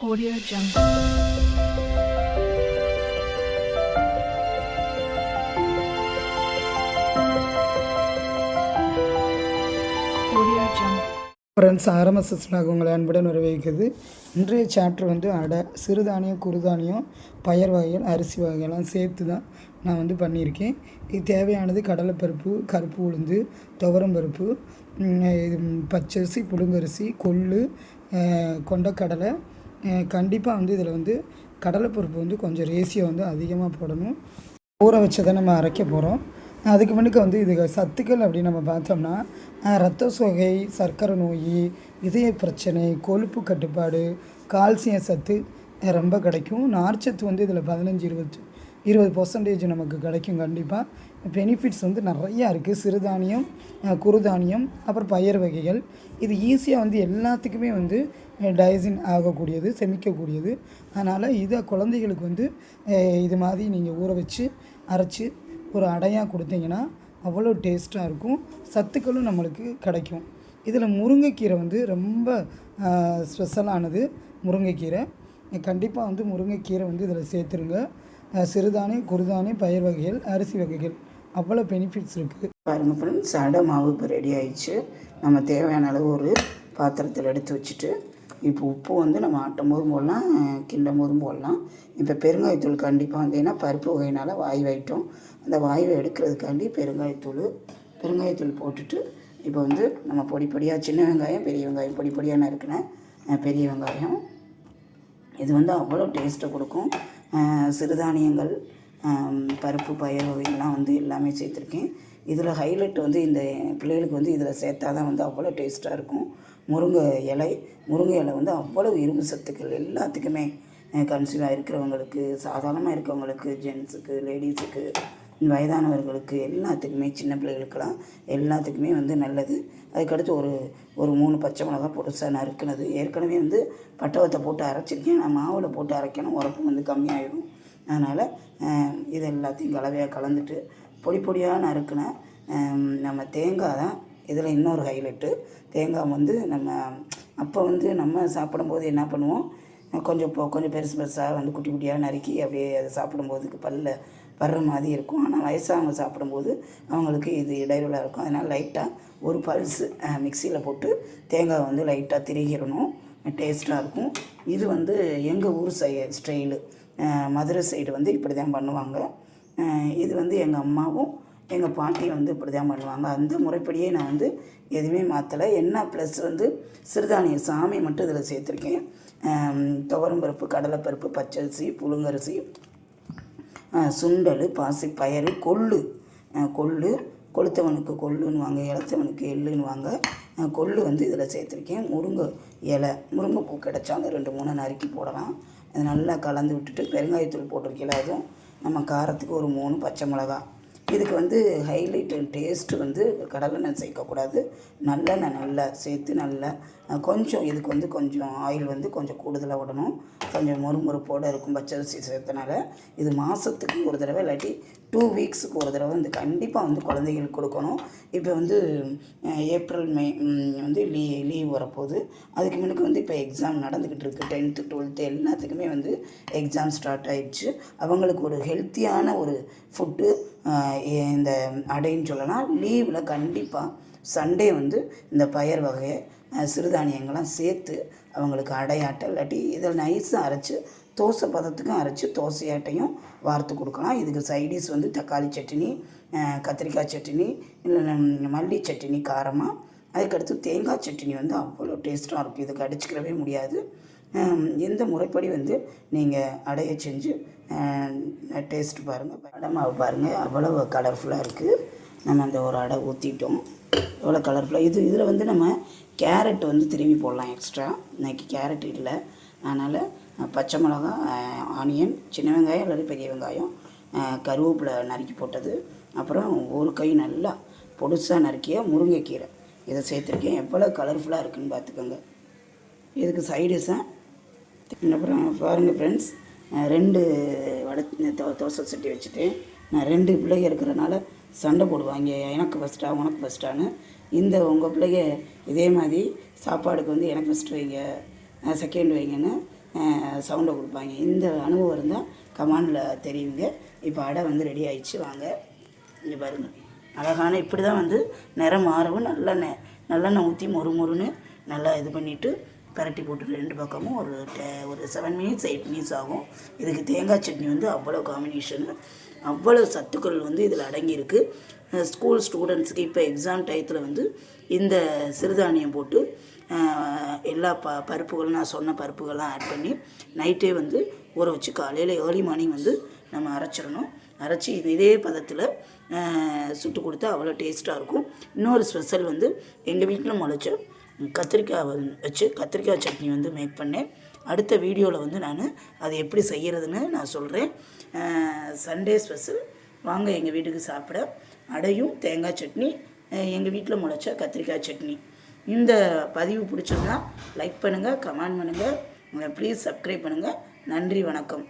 Audio Jungle. Audio Jungle. Friends ஆர்எம்எஸ்எஸ்லாக உங்களை அன்புடன் வரவேற்கிறது இன்றைய சாப்டர் வந்து அடை சிறுதானியம் குறுதானியம் பயர் வகைகள் அரிசி வகைகள்லாம் சேர்த்து தான் நான் வந்து பண்ணியிருக்கேன் இது தேவையானது கடலைப்பருப்பு கருப்பு உளுந்து துவரம்பருப்பு இது பச்சரிசி புழுங்கரிசி கொள்ளு கொண்டக்கடலை கண்டிப்பாக வந்து இதில் வந்து கடலைப்பருப்பு வந்து கொஞ்சம் ரேசியோ வந்து அதிகமாக போடணும். ஊற வச்சதை நம்ம அரைக்க போகிறோம் அதுக்கு முன்னுக்கு வந்து இது சத்துக்கள் அப்படின்னு நம்ம பார்த்தோம்னா ரத்த சோகை சர்க்கரை நோய் இதய பிரச்சனை கொழுப்பு கட்டுப்பாடு கால்சியம் சத்து ரொம்ப கிடைக்கும். நார்ச்சத்து வந்து இதில் பதினஞ்சு இருபத்தி இருபது பர்சன்டேஜ் நமக்கு கிடைக்கும் கண்டிப்பாக பெனிஃபிட்ஸ் வந்து நிறையா இருக்குது சிறுதானியம் குறுதானியம் அப்புறம் பயிர் வகைகள். இது ஈஸியாக வந்து எல்லாத்துக்குமே வந்து டைசின் ஆகக்கூடியது செமிக்கக்கூடியது. அதனால் இதை குழந்தைகளுக்கு வந்து இது மாதிரி நீங்கள் ஊற வச்சு அரைச்சி ஒரு அடையாக கொடுத்தீங்கன்னா அவ்வளோ டேஸ்ட்டாக இருக்கும். சத்துக்களும் நம்மளுக்கு கிடைக்கும். இதில் முருங்கைக்கீரை வந்து ரொம்ப ஸ்பெஷலானது முருங்கைக்கீரை. கண்டிப்பாக வந்து முருங்கைக்கீரை வந்து இதில் சேர்த்துருங்க. சிறுதானி சிறுதானியம் குறுதானியம் பயிர் வகைகள் அரிசி வகைகள். அவ்வளோ பெனிஃபிட்ஸ் இருக்குது பாருங்கள் ஃப்ரெண்ட்ஸ் அடை மாவு இப்போ ரெடி ஆயிடுச்சு. நம்ம தேவையான அளவு ஒரு பாத்திரத்தில் எடுத்து வச்சுட்டு இப்போ உப்பு வந்து நம்ம ஆட்டும் போதும் போடலாம் கிண்டும் போதும் போடலாம். இப்போ பெருங்காயத்தூள் கண்டிப்பாக வந்தீங்கன்னா பருப்பு வகையினால் வாய் வைட்டோம். அந்த வாய்வை எடுக்கிறதுக்காண்டி பெருங்காயத்தூள் பெருங்காயத்தூள் போட்டுட்டு இப்போ வந்து நம்ம பொடி பொடியாக சின்ன வெங்காயம் பெரிய வெங்காயம் பொடி பொடியாக நறுக்கின பெரிய வெங்காயம். இது வந்து அவ்வளோ டேஸ்ட்டை கொடுக்கும். சிறுதானியங்கள் பருப்பு பயிர் வகைகள்லாம் வந்து எல்லாமே சேர்த்துருக்கேன். இதில் ஹைலைட் வந்து இந்த பிள்ளைகளுக்கு வந்து இதில் சேர்த்தா தான் வந்து அவ்வளோ டேஸ்ட்டாக இருக்கும். முருங்கை இலை முருங்கை இலை வந்து அவ்வளோ இரும்பு சத்துக்கள் எல்லாத்துக்குமே கன்சீவாக இருக்கிறவங்களுக்கு சாதாரணமாக இருக்கிறவங்களுக்கு ஜென்ஸுக்கு லேடிஸுக்கு வயதானவர்களுக்கு எல்லாத்துக்குமே சின்ன பிள்ளைகளுக்கெல்லாம் எல்லாத்துக்குமே வந்து நல்லது. அதுக்கடுத்து ஒரு ஒரு மூணு பச்சை மிளகா பொடுசாக நறுக்குனது. ஏற்கனவே வந்து பட்டவத்தை போட்டு அரைச்சிருக்கேன். நான் மாவில் போட்டு அரைக்கணும். உரப்பு வந்து கம்மியாயிடும் அதனால் இது எல்லாத்தையும் கலவையாக கலந்துட்டு பொடி பொடியாக நறுக்கின நம்ம தேங்காய் தான் இதில் இன்னொரு ஹைலைட்டு. தேங்காய் வந்து நம்ம அப்போ வந்து நம்ம சாப்பிடும்போது என்ன பண்ணுவோம்? கொஞ்சம் இப்போ கொஞ்சம் பெருசு பெருசாக வந்து குட்டி குட்டியாக நறுக்கி அப்படியே அதை சாப்பிடும்போதுக்கு பல்ல வர்ற மாதிரி இருக்கும். ஆனால் வயசானவங்க சாப்பிடும்போது அவங்களுக்கு இது இடையூறாக இருக்கும். அதனால் லைட்டாக ஒரு பல்ஸு மிக்சியில் போட்டு தேங்காய் வந்து லைட்டாக திரிகிடணும். டேஸ்ட்டாக இருக்கும். இது வந்து எங்கள் ஊர் சை ஸ்டைலு. மதுரை சைடு வந்து இப்படி தான் பண்ணுவாங்க இது வந்து எங்கள் அம்மாவும் எங்கள் பாட்டியும் வந்து இப்படி தான் பண்ணுவாங்க. அந்த முறைப்படியே நான் வந்து எதுவுமே மாற்றலை என்ன ப்ளஸ் வந்து சிறுதானிய சாமி மட்டும் இதில் சேர்த்துருக்கேன். துவரம்பருப்பு கடலைப்பருப்பு பச்சரிசி புழுங்கரிசி சுண்டல் பாசி பயறு கொள்ளு. கொள்ளு. கொளுத்தவனுக்கு கொள்ளுன்னுவாங்க இளத்தவனுக்கு எள்ளுன்னுவாங்க. கொள்ளு வந்து இதில் சேர்த்துருக்கேன். முருங்கை இலை. முருங்கைப்பூ கிடைச்சாலும் ரெண்டு மூணு நறுக்கி போடலாம். அது நல்லா கலந்து விட்டுட்டு பெருங்காயத்தூள் போட்டிருக்கல அதுவும். நம்ம காரத்துக்கு ஒரு மூணு பச்சை மிளகா. இதுக்கு வந்து ஹைலைட் டேஸ்ட்டு வந்து கடலெண்ணெய் சேர்க்கக்கூடாது. நல்லெண்ணெய் நல்லா சேர்த்து நல்லா கொஞ்சம் இதுக்கு வந்து கொஞ்சம் ஆயில் வந்து கொஞ்சம் கூடுதலாக விடணும். கொஞ்சம் மொறுமொறுப்போடு இருக்கும் பச்சரிசி சேர்த்தனால. இது மாதத்துக்கு ஒரு தடவை இல்லாட்டி டூ வீக்ஸுக்கு ஒரு தடவை வந்து கண்டிப்பாக வந்து குழந்தைகளுக்கு கொடுக்கணும். இப்போ வந்து ஏப்ரல் மே வந்து லீ லீவ் வரப்போகுது. அதுக்கு முன்னுக்கு வந்து இப்போ எக்ஸாம் நடந்துக்கிட்டு இருக்குது டென்த்து டுவெல்த்து எல்லாத்துக்குமே வந்து எக்ஸாம் ஸ்டார்ட் ஆகிடுச்சு அவங்களுக்கு ஒரு ஹெல்த்தியான ஒரு ஃபுட்டு இந்த அடைன்னு சொல்லலாம். லீவில் கண்டிப்பாக சண்டே வந்து இந்த பயர் வகையை சிறுதானியங்கள்லாம் சேர்த்து அவங்களுக்கு அடையாட்டம் இல்லாட்டி இதில் நைஸாக அரைச்சி தோசை பதத்துக்கும் அரைச்சி தோசையாட்டையும் வார்த்து கொடுக்கலாம். இதுக்கு சைடிஷ் வந்து தக்காளி சட்னி கத்திரிக்காய் சட்னி இல்லை மல்லி சட்னி காரமாக அதுக்கடுத்து தேங்காய் சட்னி வந்து அவ்வளோ டேஸ்ட்டாக இருக்கும். இதுக்கு அடிச்சுக்கிறவே முடியாது. எந்த முறைப்படி வந்து நீங்கள் அடைய செஞ்சு டேஸ்ட் பாருங்கள் அடை மாவு பாருங்கள் அவ்வளோ கலர்ஃபுல்லாக இருக்குது நம்ம அந்த ஒரு அடை ஊற்றிட்டோம் எவ்வளோ கலர்ஃபுல்லாக இது இதில் வந்து நம்ம கேரட் வந்து திரும்பி போடலாம் எக்ஸ்ட்ரா இன்றைக்கி கேரட் இல்லை. அதனால் பச்சை மிளகா ஆனியன் சின்ன வெங்காயம் அல்லது பெரிய வெங்காயம் கருவேப்பிலை நறுக்கி போட்டது. அப்புறம் ஒரு கை நல்லா பொடுசாக நறுக்கிய முருங்கைக்கீரை. இதை சேர்த்துருக்கேன். எவ்வளோ கலர்ஃபுல்லாக இருக்குன்னு பார்த்துக்கோங்க. இதுக்கு சைடிஷாக அப்புறம் பாருங்கள் ஃப்ரெண்ட்ஸ் ரெண்டு வடை தோ தோசை சட்டி வச்சுட்டேன் நான் ரெண்டு பிள்ளைங்க இருக்கிறனால சண்டை போடுவாங்க. எனக்கு ஃபஸ்ட்டா உனக்கு ஃபஸ்ட்டான்னு இந்த உங்கள் பிள்ளைங்க இதே மாதிரி சாப்பாடுக்கு வந்து எனக்கு ஃபஸ்ட்டு வைங்க செகண்ட் வைங்கன்னு சவுண்டை கொடுப்பாங்க. இந்த அனுபவம் இருந்தால் கமாண்டில் தெரியுங்க. இப்போ அடை வந்து ரெடி ஆயிடுச்சு. வாங்க. இங்கே பாருங்கள் அழகான இப்படி தான் வந்து நிறம் மாறவும் நல்லெண்ணெய் நல்லெண்ணெய் ஊற்றி மொறு மொறுன்னு நல்லா இது பண்ணிவிட்டு பரட்டி போட்டு ரெண்டு பக்கமும் ஒரு டெ- ஒரு செவன் மினிட்ஸ் எயிட் மினிட்ஸ் ஆகும். இதுக்கு தேங்காய் சட்னி வந்து அவ்வளோ காம்பினேஷனு அவ்வளோ சத்துக்கள் வந்து இதில் அடங்கியிருக்கு. ஸ்கூல் ஸ்டூடெண்ட்ஸுக்கு இப்போ எக்ஸாம் டயத்தில் வந்து இந்த சிறுதானியம் போட்டு எல்லா ப பருப்புகளும் நான் சொன்ன பருப்புகள்லாம் ஆட் பண்ணி நைட்டே வந்து ஊற வச்சு காலையில் ஏர்லி மார்னிங் வந்து நம்ம அரைச்சிடணும். அரைச்சி இது இதே பதத்தில் சுட்டு கொடுத்தா அவ்வளோ டேஸ்ட்டாக இருக்கும். இன்னொரு ஸ்பெஷல் வந்து எங்கள் வீட்டில் முளைச்ச கத்திரிக்காய் வச்சு கத்திரிக்காய் சட்னி வந்து மேக் பண்ணேன். அடுத்த வீடியோவில் வந்து நான் அது எப்படி செய்கிறதுன்னு நான் சொல்கிறேன் சண்டே ஸ்பெஷல் வாங்க எங்கள் வீட்டுக்கு சாப்பிட. அடையும் தேங்காய் சட்னி எங்கள் வீட்டில் முளைச்ச கத்திரிக்காய் சட்னி. இந்த பதிவு பிடிச்சிருந்தா லைக் பண்ணுங்கள் கமெண்ட் பண்ணுங்கள் ப்ளீஸ் சப்ஸ்கிரைப் பண்ணுங்கள் நன்றி வணக்கம்.